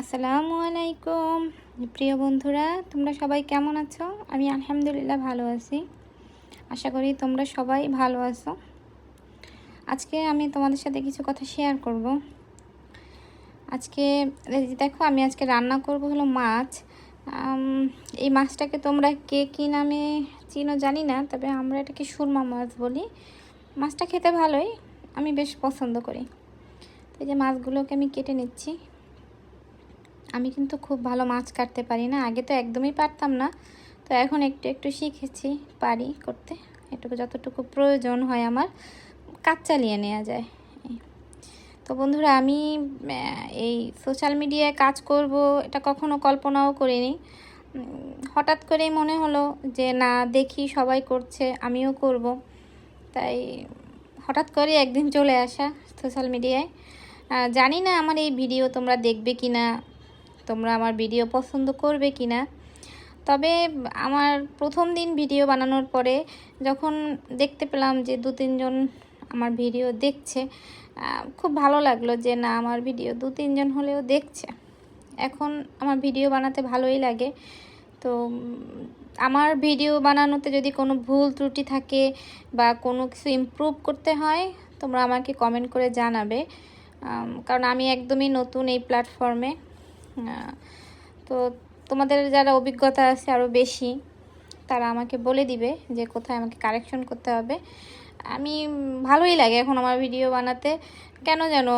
আসসালামু আলাইকুম। প্রিয় বন্ধুরা, তোমরা সবাই কেমন আছো? আমি আলহামদুলিল্লাহ ভালো আছি। আশা করি তোমরা সবাই ভালো আছো। আজকে আমি তোমাদের সাথে কিছু কথা শেয়ার করব। আজকে দেখো, আমি আজকে রান্না করব হলো মাছ। এই মাছটাকে তোমরা কে কী নামে চিনো জানি না, তবে আমরা এটাকে সুরমা মাছ বলি। মাছটা খেতে ভালোই, আমি বেশ পছন্দ করি। তো এই যে মাছগুলোকে আমি কেটে নিচ্ছি। আমি কিন্তু খুব ভালো মাছ কাটতে পারি না। আগে তো একদমই পারতাম না। তো এখন একটু একটু শিখেছি পারি করতে। এটুকু যতটুকু প্রয়োজন হয় আমার, কাজ চালিয়ে নেওয়া যায়। তো বন্ধুরা, আমি এই সোশ্যাল মিডিয়ায় কাজ করব, এটা কখনো কল্পনাও করিনি। হঠাৎ করেই মনে হলো যে, না, দেখি সবাই করছে, আমিও করব। তাই হঠাৎ করে একদিন চলে আসা সোশ্যাল মিডিয়ায় জানি না আমার এই ভিডিও তোমরা দেখবে কি না তোমরা আমার ভিডিও পছন্দ করবে কি না তবে আমার প্রথম দিন ভিডিও বানানোর পরে যখন দেখতে পেলাম যে দু তিনজন আমার ভিডিও দেখছে খুব ভালো লাগল যে না, আমার ভিডিও দু তিনজন হলেও দেখছে। এখন আমার ভিডিও বানাতে ভালোই লাগে। তো আমার ভিডিও বানানোতে যদি কোনো ভুল ত্রুটি থাকে বা কোনো কিছু ইমপ্রুভ করতে হয়, তোমরা আমাকে কমেন্ট করে জানাবে। কারণ আমি একদমই নতুন এই প্ল্যাটফর্মে তো তোমাদের যারা অভিজ্ঞতা আছে আরও বেশি, তারা আমাকে বলে দিবে যে কোথায় আমাকে কারেকশন করতে হবে। আমি ভালোই লাগে এখন আমার ভিডিও বানাতে। কেন যেন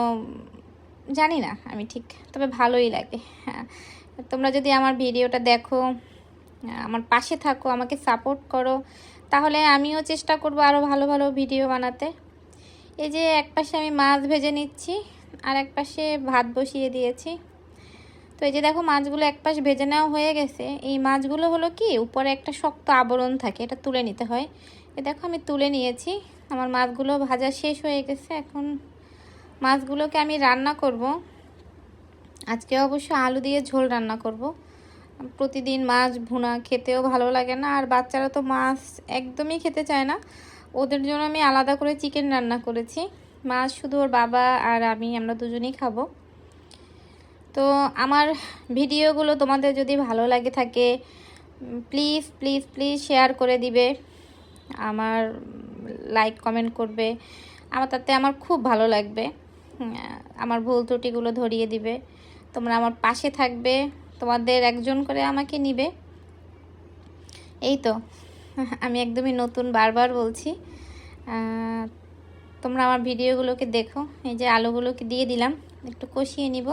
জানি না আমি ঠিক, তবে ভালোই লাগে হ্যাঁ। তোমরা যদি আমার ভিডিওটা দেখো, আমার পাশে থাকো, আমাকে সাপোর্ট করো, তাহলে আমিও চেষ্টা করব আরও ভালো ভালো ভিডিও বানাতে। এই যে এক পাশে আমি মাছ ভেজে নিচ্ছি, আর এক পাশে ভাত বসিয়ে দিয়েছি। তো এই যে দেখো মাছগুলো এক পাশ ভেজে নেওয়া হয়ে গেছে। এই মাছগুলো হলো কি? উপরে একটা শক্ত আবরণ থাকে, এটা তুলে নিতে হয়। এ দেখো আমি তুলে নিয়েছি, আমার মাছগুলো ভাজা শেষ হয়ে গেছে। এখন মাছগুলোকে আমি রান্না করব। আজকে অবশ্য আলু দিয়ে ঝোল রান্না করব। প্রতিদিন মাছ ভুনা খেতেও ভালো লাগে না, আর বাচ্চারা তো মাছ একদমই খেতে চায় না। ওদের জন্য আমি আলাদা করে চিকেন রান্না করেছি। মাছ শুধু ওর বাবা আর আমি, আমরা দুজনেই খাব। তো আমার ভিডিওগুলো তোমাদের যদি ভালো লাগে থাকে প্লিজ প্লিজ প্লিজ শেয়ার করে দিবে। আমার লাইক কমেন্ট করবে। আমার তাতে আমার খুব ভালো লাগবে। আমার ভুল ত্রুটিগুলো ধরিয়ে দিবে। তোমরা আমার পাশে থাকবে। তোমাদের একজন করে আমাকে নিবে। এই তো। আমি একদমই নতুন বারবার বলছি। তোমরা আমার ভিডিওগুলোকে দেখো। এই যে আলুগুলোকে দিয়ে দিলাম। একটু কষিয়ে নিব।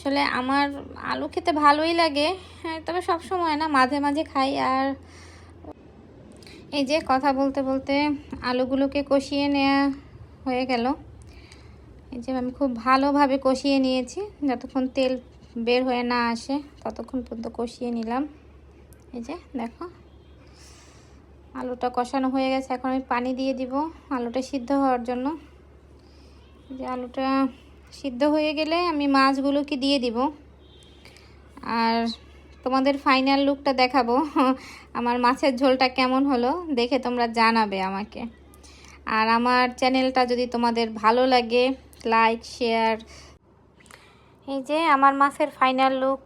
আসলে আমার আলু খেতে ভালোই লাগে হ্যাঁ, তবে সব সময় না মাঝে মাঝে খাই আর এই যে কথা বলতে বলতে আলুগুলোকে কষিয়ে নেওয়া হয়ে গেল। এই যে আমি খুব ভালোভাবে কষিয়ে নিয়েছি যতক্ষণ তেল বের হয়ে না আসে ততক্ষণ পর্যন্ত কষিয়ে নিলাম। এই যে দেখো আলুটা কষানো হয়ে গেছে এখন আমি পানি দিয়ে দিব আলুটা সিদ্ধ হওয়ার জন্য। যে আলুটা সিদ্ধ হয়ে গেলে আমি মাছগুলোকে দিয়ে দিব। আর তোমাদের ফাইনাল লুকটা দেখাবো। আমার মাছের ঝোলটা কেমন হলো, দেখে তোমরা জানাবে আমাকে। আর আমার চ্যানেলটা যদি তোমাদের ভালো লাগে লাইক শেয়ার এই যে আমার মাছের ফাইনাল লুক